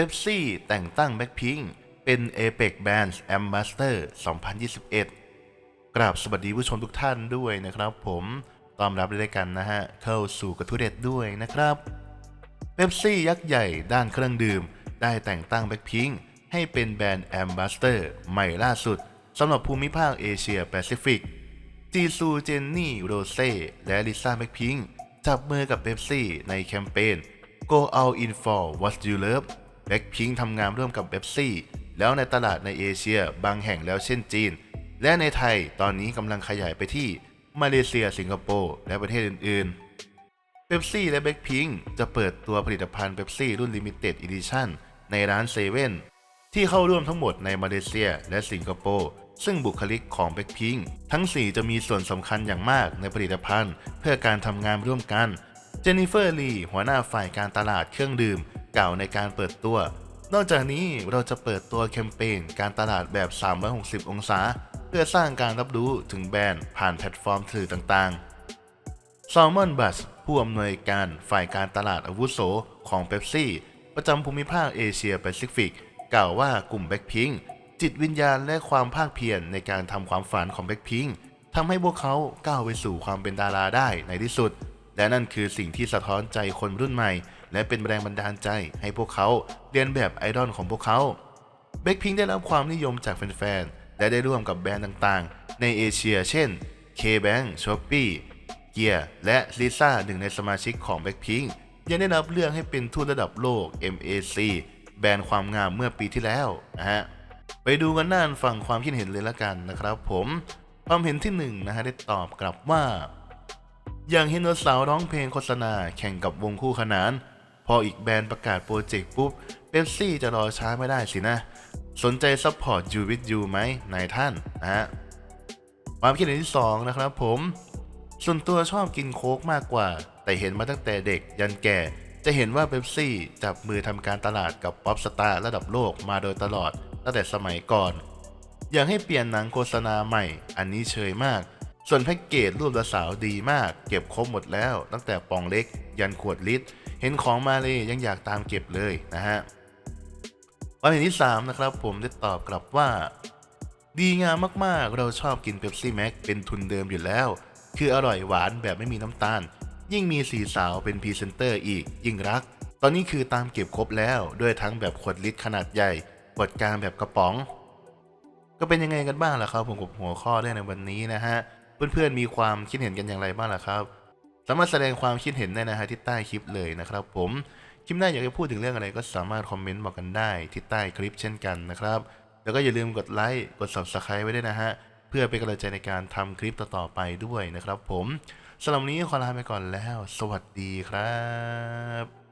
Pepsi แต่งตั้งแบ็คพิงเป็น Apex Bands Ambassador 2021 กราบสวัสดีผู้ชมทุกท่านด้วยนะครับผมต้อนรับด้วยกันนะฮะ เข้าสู่กระทุเด็ดด้วยนะครับเบปซี่ยักษ์ใหญ่ด้านเครื่องดื่ม ได้แต่งตั้งแบ็คพิงให้เป็นแบรนด์แอมบาสเตอร์ใหม่ล่าสุดสำหรับภูมิภาคเอเชียแปซิฟิก จีซูเจนนี่โรเซ่และลิซ่าแบ็คพิงจับมือกับเบปซี่ในแคมเปญ Go All In For What You Love แบ็คพิงทำงานร่วมกับเบปซี่ แล้วในตลาดในเอเชียบางแห่งแล้วเช่นจีน และในไทยตอนนี้กำลังขยายไปที่มาเลเซีย สิงคโปร์ และประเทศอื่นๆเบปซี่และเบ k พิงจะเปิดตัวผลิตภัณฑ์เบปซี่รุ่น Limited Edition ในร้านเซเว่นที่เข้าร่วมทั้งหมดในมาเลเซียและสิงคโปร์ซึ่งบุคลิกของเบ k พิงทั้ง 4 จะมีส่วนสำคัญอย่างมากในผลิตภัณฑ์ เพื่อการทำงานร่วมกัน เจนนิเฟอร์ลีหัวหน้าฝ่ายการตลาดเครื่องดื่ม กล่าวในการเปิดตัว นอกจากนี้เราจะเปิดตัวแคมเปญการตลาดแบบ 360 องศา เพื่อสร้างการรับรู้ถึงแบรนด์ผ่านแพลตฟอร์มสื่อต่างๆซอลมอนบัสผู้อำนวยการฝ่ายการตลาดอาวุโสของเบปซี่ ประจำภูมิภาคเอเชียแปซิฟิกกล่าวว่ากลุ่มแบ็คพิงจิตวิญญาณและความภาคเพียรในการทำความฝันของแบ็คพิงทำให้พวกเขาก้าวไปสู่ความเป็นดาราได้ในที่สุด และนั่นคือสิ่งที่สะท้อนใจคนรุ่นใหม่ และเป็นแรงบันดาลใจให้พวกเขาเรียนแบบไอดอลของพวกเขาแบ็คพิงได้รับความนิยมจากแฟนๆและได้ร่วมกับแบรนด์ต่างๆ ในเอเชีย เช่น K-Bank, Shopee เกียร์และลิซ่าหนึ่งในสมาชิกของ Blackpink ยังได้รับเลือกให้เป็นทูตระดับโลก MAC แบรนด์ความงามเมื่อปีที่แล้วนะฮะไปดูกันด้านฝั่งความคิดเห็นเลยละกันนะครับผมความเห็นที่หนึ่งนะฮะได้ตอบกลับว่า อย่างเฮนโนสาวร้องเพลงโฆษณาแข่งกับวงคู่ขนาน พออีกแบรนด์ประกาศโปรเจกต์ปุ๊บเบปซี่จะรอช้าไม่ได้สินะ สนใจซัพพอร์ตยูวิทยูไหมนายท่านนะฮะความคิดเห็นที่ 2 นะครับผม ส่วนตัวชอบกินโค้กมากกว่า แต่เห็นมาตั้งแต่เด็กยันแก่ จะเห็นว่าเบปซี่จับมือทำการตลาดกับป๊อปสตาร์ระดับโลกมาโดยตลอดตั้งแต่สมัยก่อน อยากให้เปลี่ยนหนังโฆษณาใหม่ อันนี้เชยมาก ส่วนแพ็กเกจรูปละสาวดีมาก เก็บครบหมดแล้ว ตั้งแต่ปองเล็ก ยันขวดลิตร เห็นของมาเลยยังอยากตามเก็บเลยนะฮะความเห็นที่ 3 นะครับ ผมได้ตอบกลับว่า ดีงามมากๆ เราชอบกินเ e p ซี่แม็กเป็นทุนเดิมอยู่แล้ว คืออร่อยหวานแบบไม่มีน้ำตาล ยิ่งมีสีสาวเป็นพรีเซนเตอร์อีก ยิ่งรัก ตอนนี้คือตามเก็บครบแล้ว ด้วยทั้งแบบขวดลิตรขนาดใหญ่ขวดกลางแบบกระป๋อง ก็เป็นยังไงกันบ้างล่ะครับ ผมกับหัวข้อเรื่องในวันนี้นะฮะเพื่อนๆมีความคิดเห็นกันอย่างไรบ้างล่ะครับ สามารถแสดงความคิดเห็นได้นะฮะที่ใต้คลิปเลยนะครับ ผมคลิปหน้าอยากจะพูดถึงเรื่องอะไรก็สามารถคอมเมนต์บอกกันได้ที่ใต้คลิปเช่นกันนะครับแล้วก็อย่าลืมกดไลค์กด subscribe ไว้ด้วยนะฮะเพื่อเป็นกำลังใจในการทำคลิปต่อๆไปด้วยนะครับ ผมสำหรับวันนี้ขอลาไปก่อนแล้ว สวัสดีครับ